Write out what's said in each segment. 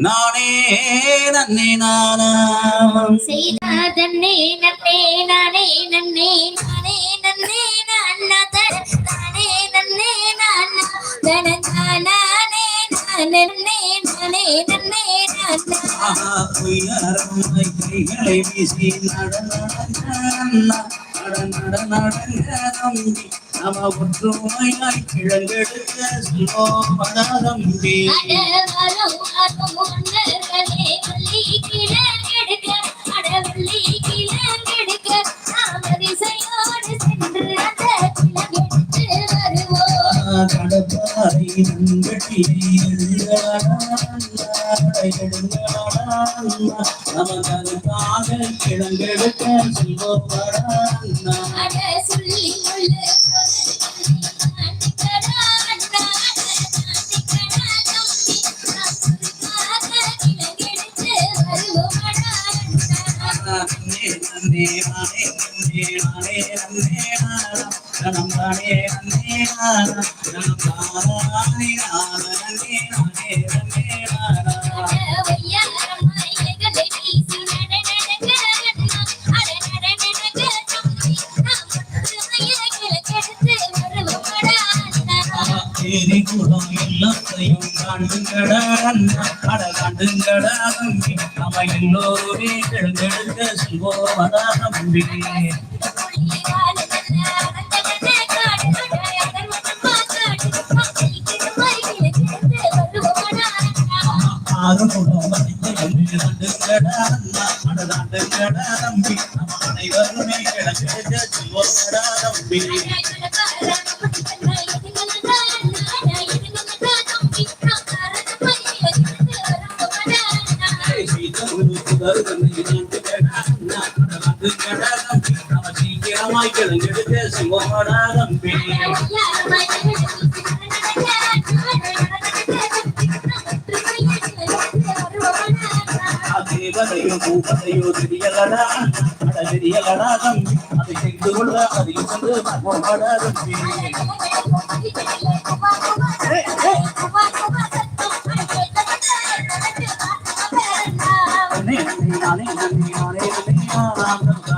நானே நன்னே நானாம் செய்தாதன்னே நன்னே நானே நன்னே நானே நன்னே நானா தர நானே நன்னே நானா தன நானே நானே நானே நன்னே நானா பொய்யாரம்மை கைகளை வீசி நட நடன நட நட நடங்க நம்பி நம ஒற்றுமையாய் கிழங்கெடுக்க கிழங்கெடுத்து வருவோம் கடப்பாறை நமக்காக கிழங்கெடுக்க சொல்லி உள்ள நந்தே நானே நந்தே நானே நந்தே நானா நலம் தானே நந்தே நானா நலம் தானே நானே அண்ணா எல்லோருமே எழுந்தெழுந்த செல்வோமடா நம்பி அனைவருமே கிழங்கெடுக்க செல்வோமடா நம்பி கிழங்கெடுக்க செல்வோமடா நம்பி தேவதையோ பூபதையோ தெரியலடா அட தெரியலடா தம்பி அதை செய்து கொள்ள அதை தம்பி நானே,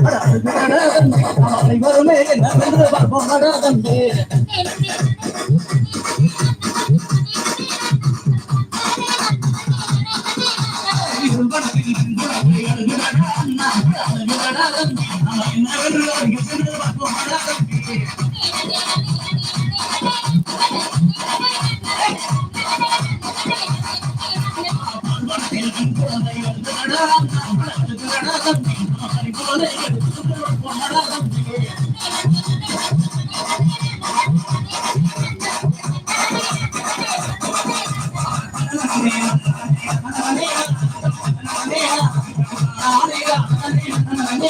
நானே, அண்ணே, நானாகம், நானே, நானே, அண்ணே, அண்ணே,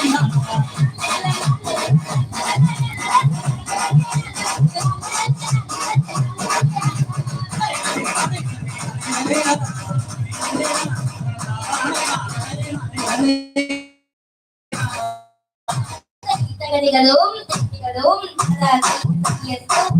Taga-digalom, taga-digalom, taga-digalom, taga-digalom,